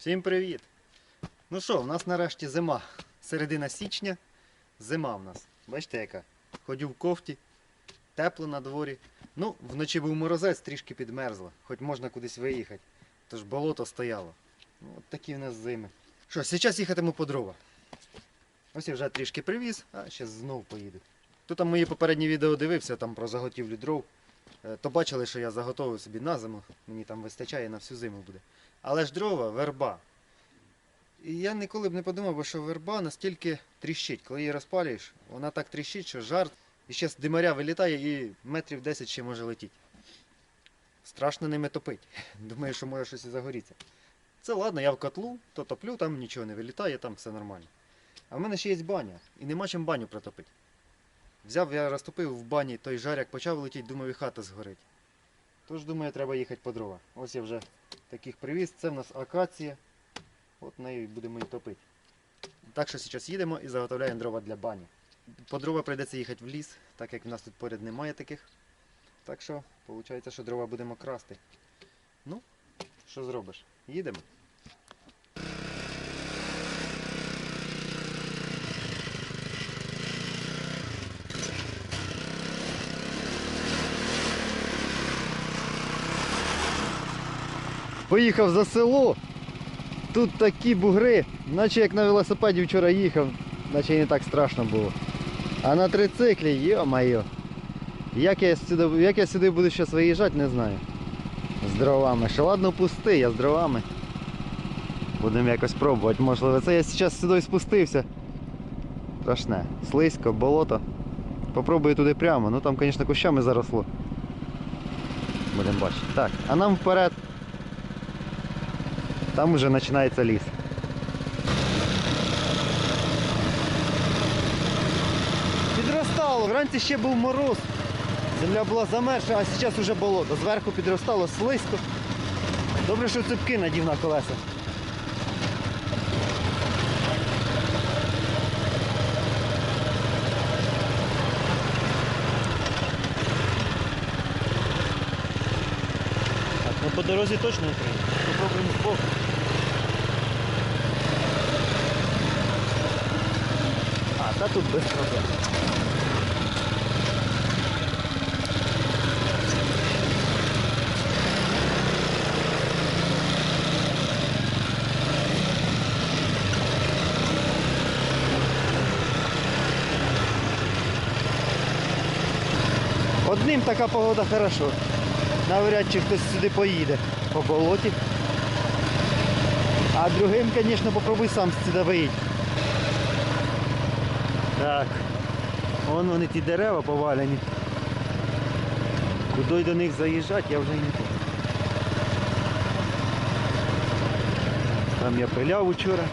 Всім привіт! Ну що, в нас нарешті зима. Середина січня, зима в нас. Бачите яка? Ходю в кофті, тепло на дворі. Ну, вночі був морозець, трішки підмерзло, хоч можна кудись виїхати. Тож болото стояло. Ну, от такі в нас зими. Що, зараз їхатиму по дрова. Ось я вже трішки привіз, а ще знов поїду. Хто там мої попередні відео дивився там про заготівлю дров, то бачили, що я заготовив собі на зиму. Мені там вистачає на всю зиму буде. Але ж дрова верба. І я ніколи б не подумав, що верба настільки тріщить. Коли її розпалюєш, вона так тріщить, що жар і ще з димаря вилітає і метрів 10 ще може летіти. Страшно ними топить. Думаю, що може щось і загоріться. Це ладно, я в котлу, то топлю, там нічого не вилітає, там все нормально. А в мене ще є баня, і нема чим баню протопити. Взяв, я розтопив в бані той жар, як почав летіти, думаю, і хата згорить. Тож думаю, треба їхати по дрова. Ось я вже таких привіз. Це в нас акація. От нею будемо і топити. Так що зараз їдемо і заготовляємо дрова для бані. По дрова прийдеться їхати в ліс, так як в нас тут поряд немає таких. Так що, виходить, що дрова будемо красти. Ну, що зробиш? Їдемо. Поїхав за село. Тут такі бугри, наче як на велосипеді вчора їхав, наче і не так страшно було. А на трициклі, йо-майо. Як я сюди, як я сюди буду зараз виїжджати, не знаю. З дровами. Ще ладно пусти, я з дровами. Будемо якось пробувати, можливо. Це я зараз сюди спустився. Страшне. Слизько, болото. Попробую туди прямо. Ну там, звісно, кущами заросло. Будемо бачити. Так, а нам вперед. Там уже починається ліс. Підростало, вранці ще був мороз. Земля була замерша, а зараз вже болото. Зверху підростало слизько. Добре, що цепки надів на колеса. Так, ну по дорозі точно не приїде. Попробуємо збоку. Та тут без проблем. Одним така погода хорошо. Навряд чи хтось сюди поїде по болоті. А другим, звісно, попробуй сам сюди виїдь. Так. Вон вони ті дерева повалені. Куди до них заїжджати, я вже не знаю. Там я пиляв учора.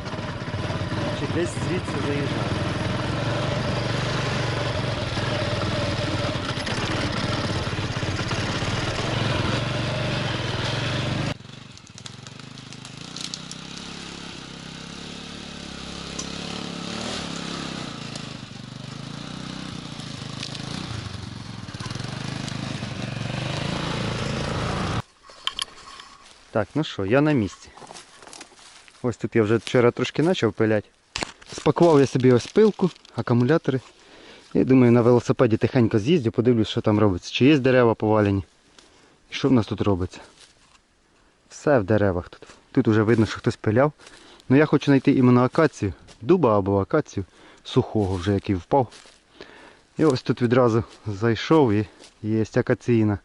Чи десь звідси заїжджав. Так, ну що, я на місці. Ось тут я вже вчора трошки почав пиляти. Спакував я собі ось пилку, акумулятори. І думаю, на велосипеді тихенько з'їздю, подивлюсь, що там робиться. Чи є дерева повалені. І що в нас тут робиться? Все в деревах тут. Тут вже видно, що хтось пиляв. Ну я хочу знайти іменно акацію, дуба або акацію, сухого вже, який впав. І ось тут відразу зайшов і є акаційна.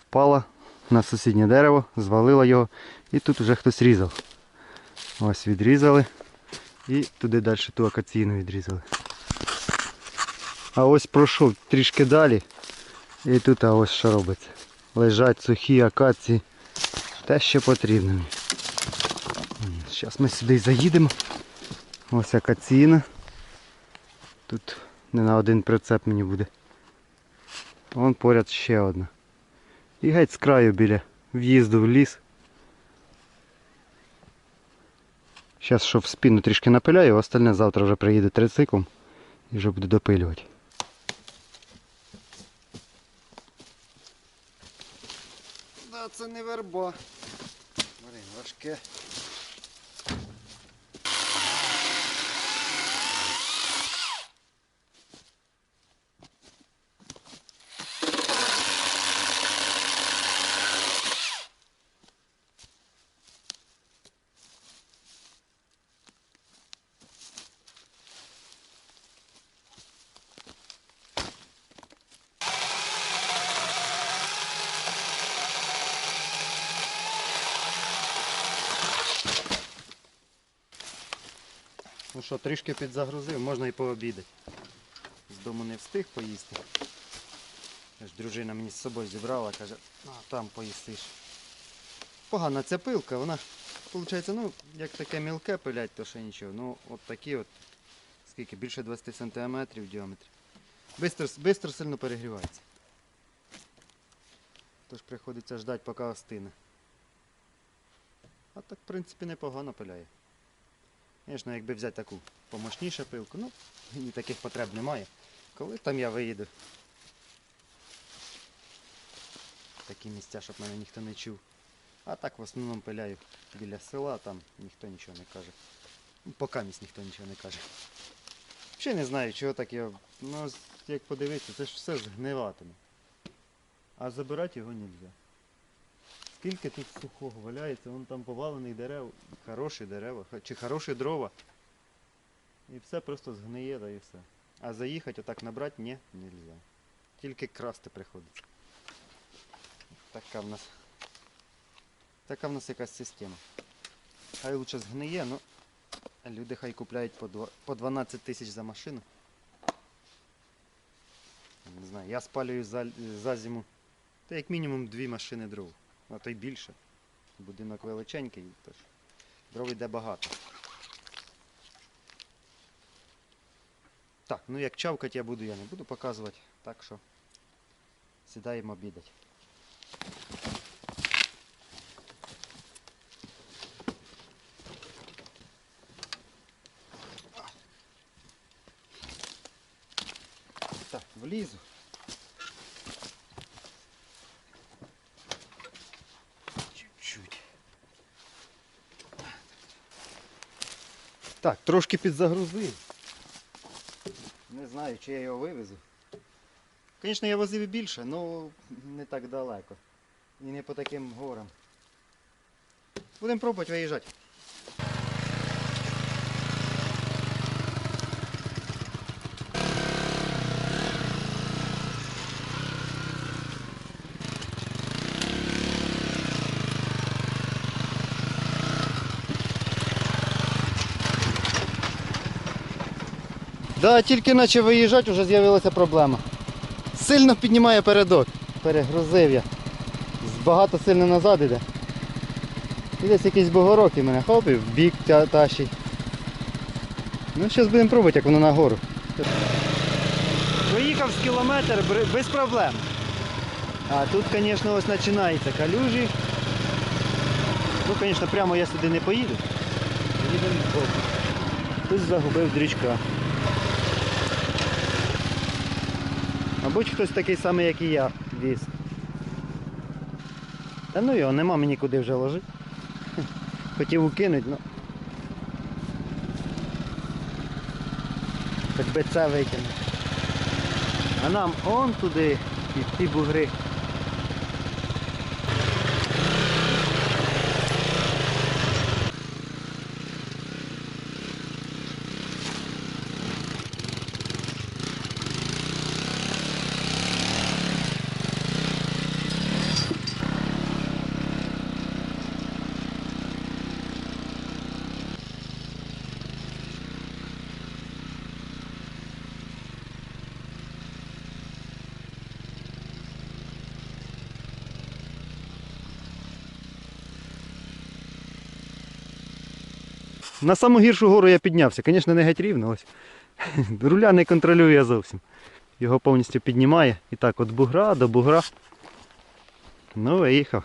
Впала на сусіднє дерево, звалила його і тут вже хтось різав. Ось відрізали і туди далі ту акаційну відрізали. А ось пройшов трішки далі і тут а ось що робиться. Лежать сухі акації. Те, що потрібно. Зараз ми сюди заїдемо. Ось акаційна. Тут не на один прицеп мені буде. Вон поряд ще одна. І геть з краю біля в'їзду в ліс. Зараз що в спину трішки напиляю, остальне завтра вже приїде трициклом і вже буду допилювати. Да, це не верба. Блин, важке. Ну що, трішки підзагрузив, можна і пообідати. З дому не встиг поїсти. Аж дружина мені з собою зібрала, каже, а там поїстиш. Погана ця пилка, вона, виходить, ну, як таке мілке пилять, то ще нічого. Ну, от такі от, скільки, більше 20 см в діаметрі. Бистро, бистро сильно перегрівається. Тож приходиться ждати, поки остине. А так, в принципі, непогано пиляє. Звісно, якби взяти таку помощнішу пилку, ну, мені таких потреб немає. Коли там я виїду? Такі місця, щоб мене ніхто не чув. А так в основному пиляю біля села, там ніхто нічого не каже. Поки місць ніхто нічого не каже. Ще не знаю, чого так я. Ну, як подивитися, це ж все згниватиме. А забирати його не можна. Скільки тут сухого валяється, вон там повалених дерев, хороші дерева, чи хороші дрова. І все просто згниє, да і все. А заїхати отак набрати ні, не можна. Тільки красти приходиться. Така в нас. Така в нас якась система. Хай лучше згниє, ну люди хай купляють по 12 тисяч за машину. Не знаю, я спалюю за, за зиму. Та як мінімум дві машини дров. А то й більше. Будинок величенький, тож дров йде багато. Так, ну як чавкать я буду, я не буду показувати. Так що сідаємо обідати. Так, влізу. Так, трошки підзагрузив. Не знаю, чи я його вивезу. Звісно, я возив і більше, але не так далеко. І не по таким горам. Будемо пробувати виїжджати. Да, тільки наче виїжджати, вже з'явилася проблема. Сильно піднімає передок. Перегрузив я. Багато сильно назад іде. І десь якийсь бугорок і мене хоп і в бік тащить. Ну, зараз будемо пробувати, як воно нагору. Проїхав з кілометр без проблем. А тут, звісно, ось починаються калюжі. Ну, звісно, прямо я сюди не поїду. Їдемо. Тут загубив дрючка. Мабуть, хтось такий самий, як і я, віз. Та ну його, нема мені куди вже ложити. Хотів укинуть, ну. Хоч би це викинути. А нам он туди, під ті бугри. На саму гіршу гору я піднявся. Звісно, не геть рівно. Ось. Руля не контролюю я зовсім. Його повністю піднімає. І так, от бугра до бугра. Ну, виїхав.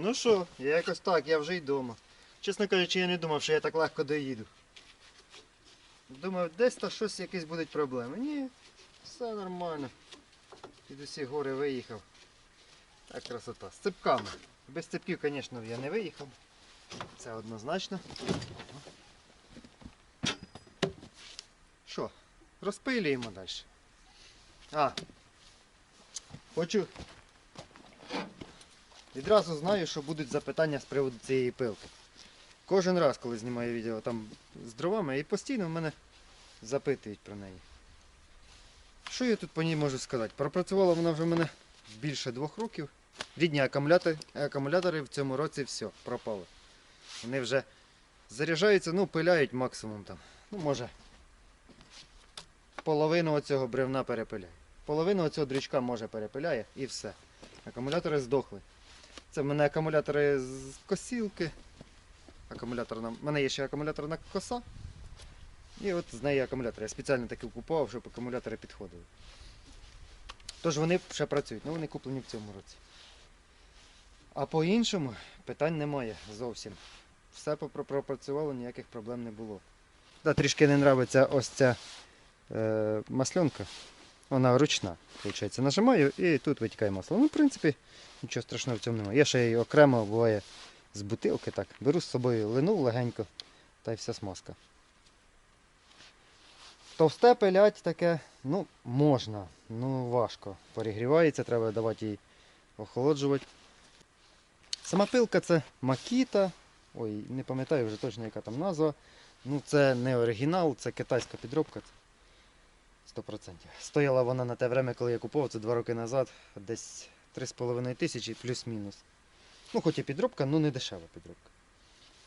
Ну що, я якось так, я вже й вдома. Чесно кажучи, я не думав, що я так легко доїду. Думав, десь та щось якісь будуть проблеми. Ні, все нормально. Під усі гори виїхав. Так красота. З ципками. Без ципків, звісно, я не виїхав. Це однозначно. Що, розпилюємо далі. А. Хочу. Відразу знаю, що будуть запитання з приводу цієї пилки. Кожен раз, коли знімаю відео там з дровами, і постійно в мене запитують про неї. Що я тут по ній можу сказати? Пропрацювала вона вже в мене більше двох років. Рідні акумулятори, акумулятори в цьому році все, пропали. Вони вже заряджаються, ну, пиляють максимум там. Ну, може, половину оцього бревна перепиляє. Половину оцього дрючка може перепиляє і все. Акумулятори здохли. Це в мене акумулятори з косілки. Акумулятор на... У мене є ще акумуляторна коса. І от з неї акумулятор. Я спеціально таки купував, щоб акумулятори підходили. Тож вони ще працюють, ну вони куплені в цьому році. А по-іншому питань немає зовсім. Все пропрацювало, ніяких проблем не було. Да, трішки не подобається ось ця е, масленка. Вона ручна, виходить. Нажимаю і тут витікає масло. Ну, в принципі, нічого страшного в цьому немає. Я ще її окремо буває з бутилки так. Беру з собою линув легенько та й вся смазка. Товсте пилять таке, ну, можна, ну важко. Перегрівається, треба давати їй охолоджувати. Сама пилка це Макіта. Ой, не пам'ятаю вже точно яка там назва. Ну це не оригінал, це китайська підробка. 100%. Стояла вона на те время, коли я купував, це два роки назад, десь 3,5 тисячі плюс-мінус. Ну, хоч і підробка, ну не дешева підробка.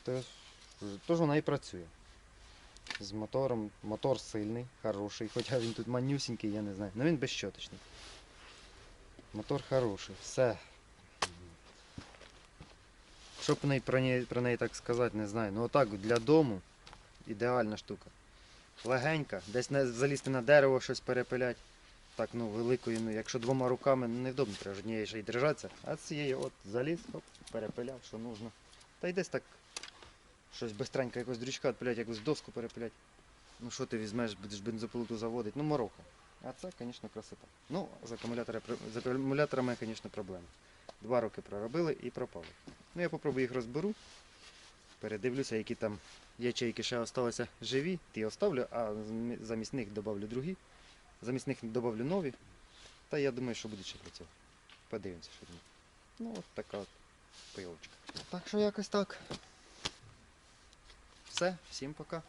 Тож, тож вона і працює. З мотором. Мотор сильний, хороший, хоча він тут манюсінький, я не знаю. Ну він безщоточний. Мотор хороший, все. Що б про, неї, про неї так сказати, не знаю. Ну отак для дому ідеальна штука. Легенька, десь не, залізти на дерево, щось перепилять. Так, ну, великою, ну, якщо двома руками, ну, невдобно, треба ж однією ще й держатися. А цією от заліз, оп, перепиляв, що нужно. Та й десь так щось бистренько, якось дрючка відпилять, якусь доску перепилять. Ну що ти візьмеш, будеш бензопилу ту заводити, ну морока. А це, звісно, красота. Ну, з, акумулятора, з акумуляторами, звісно, проблема. Два роки проробили і пропали. Ну, я попробую їх розберу. Передивлюся, які там ячейки ще залишилися живі, ті оставлю, а замість них додавлю другі. Замість них додавлю нові. Та я думаю, що буде ще цього. Подивимося, що буде. Ну, от така от пилочка. Так що якось так. Все, всім пока.